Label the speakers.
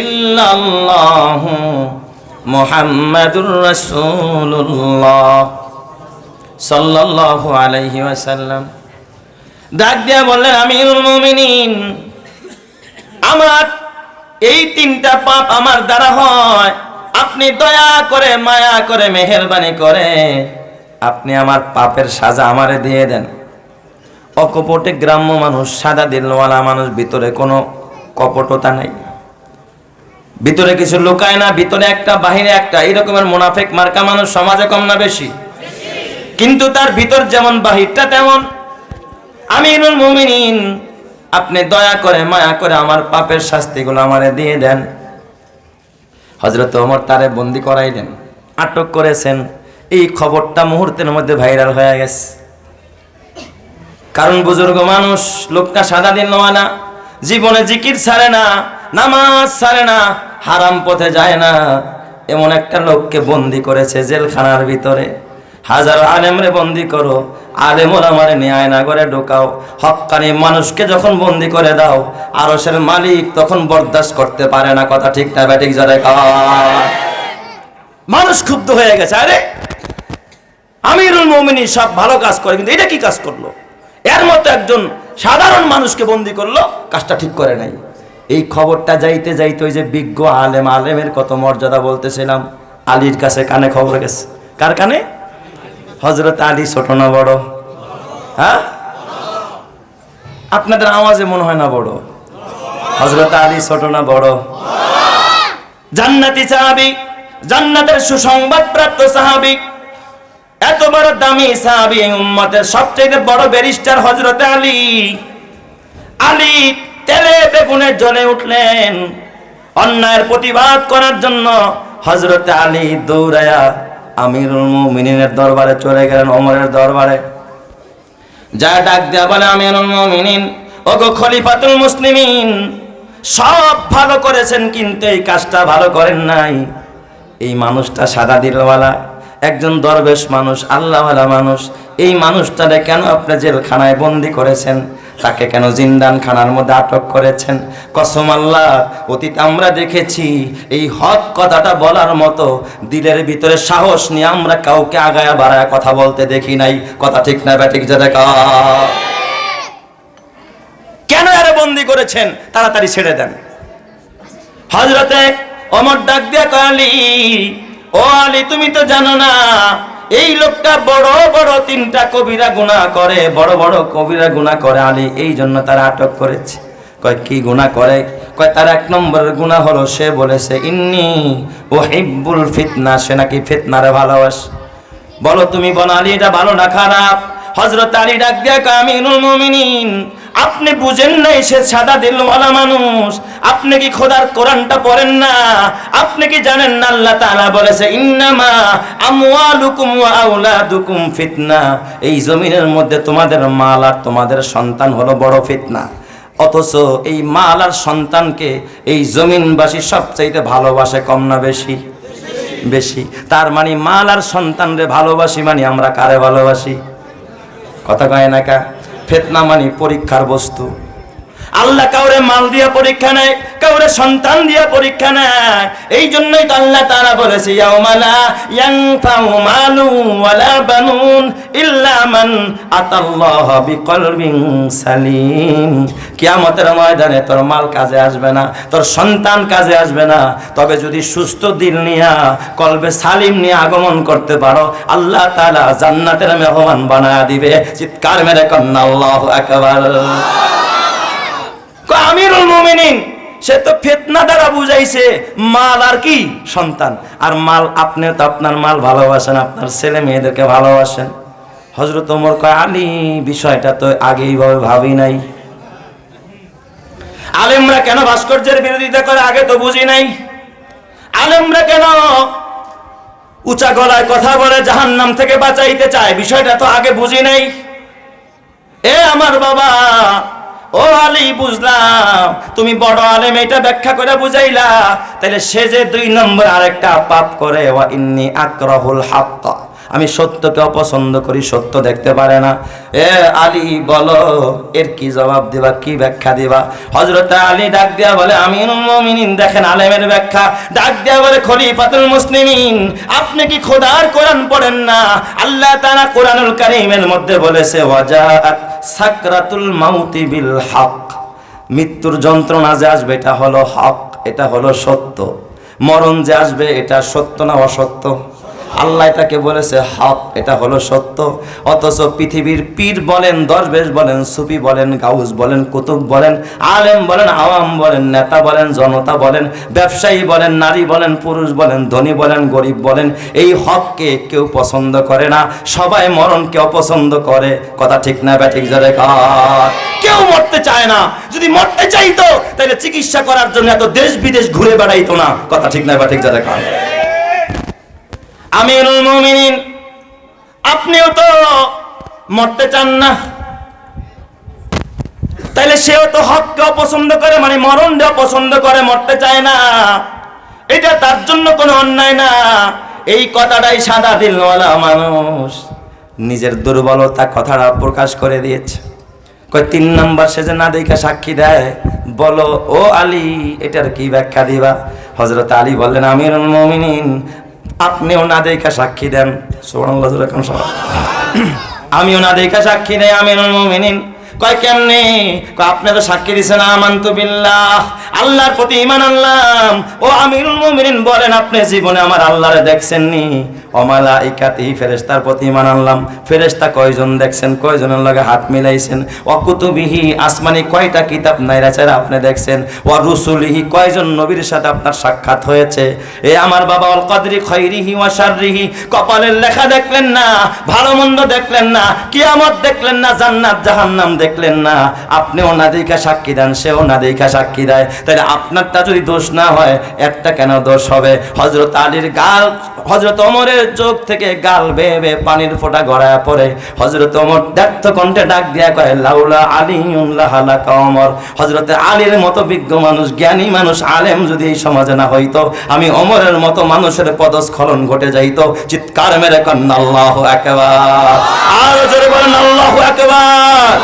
Speaker 1: ইল্লাল্লাহ মুহাম্মাদুর রাসূলুল্লাহ সাল্লাল্লাহু আলাইহি ওয়াসাল্লাম। ডাক দিয়া বললেন, আমিরুল মুমিনিন, আমার এই তিনটা পাপ আমার দ্বারা হয়। আপনি দয়া করে, মায়া করে, মেহেরবানি করে, আপনি আমার পাপের সাজা আমারে দিয়ে দেন। অকপটে গ্রাম্য মানুষ, সাদা দিলওয়ালা মানুষ, ভিতরে কোনো কপটতা নাই। ভিতরে কিছু লুকায় না, ভিতরে একটা, বাহিরে একটা। মুনাফেক মোনাফেক মার্কা মানুষ সমাজে কম না বেশি। কিন্তু তার ভিতর যেমন বাহিরটা তেমন। আমিরুল মুমিনিন, আপনি দয়া করে, মায়া করে আমার পাপের শাস্তিগুলো আমারে দিয়ে দেন। হজরত ওমর তারে বন্দি করাইলেন, আটক করেছেন। এই খবরটা মুহূর্তের মধ্যে ভাইরাল হয়ে গেছে। কারণ বুজুর্গ মানুষ, লোকটা সাদা দিন না। জীবনে জিকির ছাড়ে না, নামাজ ছাড়ে না। হারাম পথে যায় না। এমন একটা লোককে বন্দি করেছে জেলখানার ভিতরে। হাজার আলেমরে বন্দি করো আলেমর আমারে ন্যায় না করে ঢোকাও। হক্কানি মানুষকে যখন বন্দি করে দাও আরসের মালিক তখন বরদাস্ত করতে পারে না। কথা ঠিক না ব্যাটিক জরে মানুষ ক্ষুব্ধ হয়ে গেছে। আরে, আমিরুল মমিনী সব ভালো কাজ করে, কিন্তু এটা কি কাজ করল? এর মতো একজন সাধারণ মানুষকে বন্দি করল, কাজটা ঠিক করে নাই। এই খবরটা যাইতে যাইতে ওই যে বিজ্ঞ আলেম, আলেমের কত মর্যাদা বলতেছিলাম, আলীর কাছে কানে খবর গেছে। কার কানে? হজরত আলী ছোট না বড়? হ্যাঁ? আপনাদের আওয়াজে মনে হয় না বড়। হজরত আলী ছোট না বড়? জান্নাতি সাহাবি, জান্নাতের সুসংবাদ প্রাপ্ত সাহাবি, এত বড় দামি সাহাবি উম্মতের সবচেয়ে বড় ব্যারিস্টার হজরত আলী। আলী তেলে বেগুনে জ্বলে উঠলেন। অন্যায়ের প্রতিবাদ করার জন্য হজরত আলী দৌড়ায়া আমিরুল মুমিনিনের দরবারে চলে গেলেন অমরের দরবারে। যা ডাক দেয়া বলে, আমিরুল মুমিনিন, ওগো খলিফাতুল মুসলিমিন, সব ভালো করেছেন কিন্তু এই কাজটা ভালো করেন নাই। এই মানুষটা সাদা দিলওয়ালা, একজন দরবেশ মানুষ, আল্লাহওয়ালা মানুষ। এই মানুষটারে কেন আপনি জেলখানায় বন্দি করেছেন? তাকে কেন জিন্দান খানার মধ্যে আটক করেছেন? কসম আল্লাহ, অতীত আমরা দেখেছি, এই হক কথাটা বলার মতো দিলের ভিতরে সাহস নিয়ে আমরা কাউকে আগায়া বাড়ায় কথা বলতে দেখি নাই। কথা ঠিক না ব্যাঠিক যে দেখা কেন আরে বন্দি করেছেন? তাড়াতাড়ি ছেড়ে দেন। হজরতে অমর ডাক দিয়া কালি ও আলী, তুমি তো জানো না এই লোকটা বড় বড় তিনটা কবিরা গুণা করে, বড় বড় কবিরা গুণা করে আলী, এই জন্য তারা আটক করেছে। কয়, কি গুণা করে? কয়, তার এক নম্বরের গুণা হলো, সে বলেছে, ইন্নি ও হিব্বুল ফিতনা সে নাকি ফিতনারে ভালোবাসে। বলো তুমি, বলো আলী, এটা ভালো না খারাপ? হজরত আলী ডাক দিয়া কয়, আমিনুল মুমিনিন, আপনি বুঝেন নাই সে সাদা দিলওয়ালা মানুষ আপনি কি খোদার কোরআনটা পড়েন না? আপনি কি জানেন না আল্লাহ তাআলা বলেছে, ইন্নামা আমওয়ালুকুম ওয়া আওলাদুকুম ফিতনা এই জমিনের মধ্যে তোমাদের মাল আর তোমাদের সন্তান হলো বড় ফিতনা। অথচ এই মাল আর সন্তানকে এই জমিনবাসী সবচাইতে ভালোবাসে কম না বেশি? বেশি। তার মানে মাল আর সন্তানরে ভালোবাসি মানে আমরা কারে ভালোবাসি? কথা কয় না কা? ফেতনা মানে পরীক্ষার বস্তু। আল্লাহ কাউরে মাল দিয়া পরীক্ষা নেয়, কাউরে সন্তান দিয়া পরীক্ষা নেয়। এই জন্যই তো আল্লাহ তাআলা বলেছে কিয়ামতের ময়দানে তোর মাল কাজে আসবে না, তোর সন্তান কাজে আসবে না। তবে যদি সুস্থ দিল নিয়া, কলবে সালিম নিয়ে আগমন করতে পারো, আল্লাহ তাআলা জান্নাতের মেহমান বানায়া দিবে। চিৎকার মেরে কন্না মুমিনিন। সে তো ফেতনা দ্বারা বুঝাইছে, মাল আর কি? সন্তান। আর মাল আপনি তো আপনার মাল ভালোবাসেন, আপনার ছেলে মেয়েদেরকে ভালোবাসেন। হজরত ওমর কয়, আলী, বিষয়টা তো আগেই ভাবে নাই। আলেমরা কেন ভাস্কর্যের বিরোধিতা করে আগে তো বুঝি নাই? আলেমরা কেন উঁচা গলায় কথা বলে জাহান্নাম থেকে বাঁচাইতে চায়? বিষয়টা তো আগে বুঝি নাই। এ আমার বাবা ও আলী, বুঝলাম। তুমি বড় আলেম, এটা ব্যাখ্যা করে বুঝাইলা। তাহলে সে যে দুই নম্বর আরেকটা পাপ করে, ওয়া ইন্নি আক্রাহুল হাক্কা। আমি সত্যকে অপছন্দ করি, সত্য দেখতে পারে না। এ আলী, বলো, এর কি জবাব দিবা, কি ব্যাখ্যা দিবা? হজরত আলী ডাক দিয়া বলে মুমিনিন, দেখেন আলেমের ব্যাখ্যা। ডাক দিয়া বলে, খলিফাতুল মুসলিমিন, আপনি কি খোদার কোরআন পড়েন আল্লাহ তারা কোরআনুল কারিমের মধ্যে বলেছে সাকরাতুল মাউতি বিল হক। মৃত্যুর যন্ত্রণা যে আসবে, এটা হলো হক, এটা হলো সত্য। মরণ যে আসবে, এটা সত্য না অসত্য? আল্লাহ এটাকে বলেছে, হক, এটা হলো সত্য। অথচ পৃথিবীর পীর বলেন, দরবেশ বলেন, সুফি বলেন, গাউস বলেন, কুতুব বলেন, আলেম বলেন, আওয়াম বলেন, নেতা বলেন, জনতা বলেন, ব্যবসায়ী বলেন, নারী বলেন, পুরুষ বলেন, ধনী বলেন, গরিব বলেন, এই হককে কেউ পছন্দ করে না। সবাই মরণকে অপছন্দ করে। কথা ঠিক না ব্যাঠিক জোরে কেউ মরতে চায় না। যদি মরতে চাইতো তাহলে চিকিৎসা করার জন্য এত দেশ বিদেশ ঘুরে বেড়াইতো না। কথা ঠিক না ব্যাঠিক জোরে কর। আমিরুল মুমিনিন, আপনিও তো মরতে চান না। তাইলে সেও তো হককে অপছন্দ করে মানে মরণ দেওয়া পছন্দ করে, মরতে চায় না। এটা তার জন্য কোনো অন্যায় না। এই কথাটাই সাদা দিলওয়ালা মানুষ নিজের দুর্বলতা কথাটা প্রকাশ করে দিয়েছে। কয়, তিন নাম্বার সে যে না দেখা সাক্ষী দেয়, বলো, ও আলী, এটার কি ব্যাখ্যা দিবা? হজরত আলী বললেন আমির মমিনিন আপনিও না দেখা সাক্ষী দেন। আমি না দেখা সাক্ষী দেয় আমি কয় কেমনে? আপনি তো সাক্ষী দিছেন, আমান্তু বিল্লাহ। আল্লাহর প্রতি ইমান আনলাম। ও আমিরুল মুমিনিন বলেন, আপনি জীবনে আমার আল্লাহরে দেখছেন নি অমালাইকাতি ফেরেশতার প্রতি ইমান আনলাম। ফেরেশতা কয়জন দেখছেন? কয়জনের লগে হাত মিলাইছেন? অকুতুবিহি আসমানি কয়টা কিতাব নাইরাচার আপনি দেখছেন? ও রুসুলিহি, কয়জন নবীর সাথে আপনার সাক্ষাৎ হয়েছে? এ আমার বাবা, অল কদরি খৈরিহি ওয়া শাররিহি। কপালের লেখা দেখলেন না, ভালো মন্দ দেখলেন না, কিয়ামত দেখলেন না, জান্নাত জাহান্নাম দেখলেন না। আপনিও না দেখা সাক্ষী দেন, সেও না সাক্ষী দেয়। তাহলে আপনারটা যদি দোষ না হয়, একটা কেন দোষ হবে? হজরত আলীর গাল হজরত অমরের চোখ থেকে গাল বেয়ে বেয়ে পানির ফোঁটা গড়ায় পড়ে। হজরত অমর ব্যর্থ কণ্ঠে ডাক দিয়া কয়, লাউলা আলী হালাকা অমর হজরত আলীর মতো বিজ্ঞ মানুষ, জ্ঞানী মানুষ, আলেম যদি এই সমাজে না হইতো, আমি অমরের মতো মানুষের পদস্খলন ঘটে যাইতো। চিৎকার মেরে কন্যা একবার আর জোরে বলেন, আল্লাহ একবার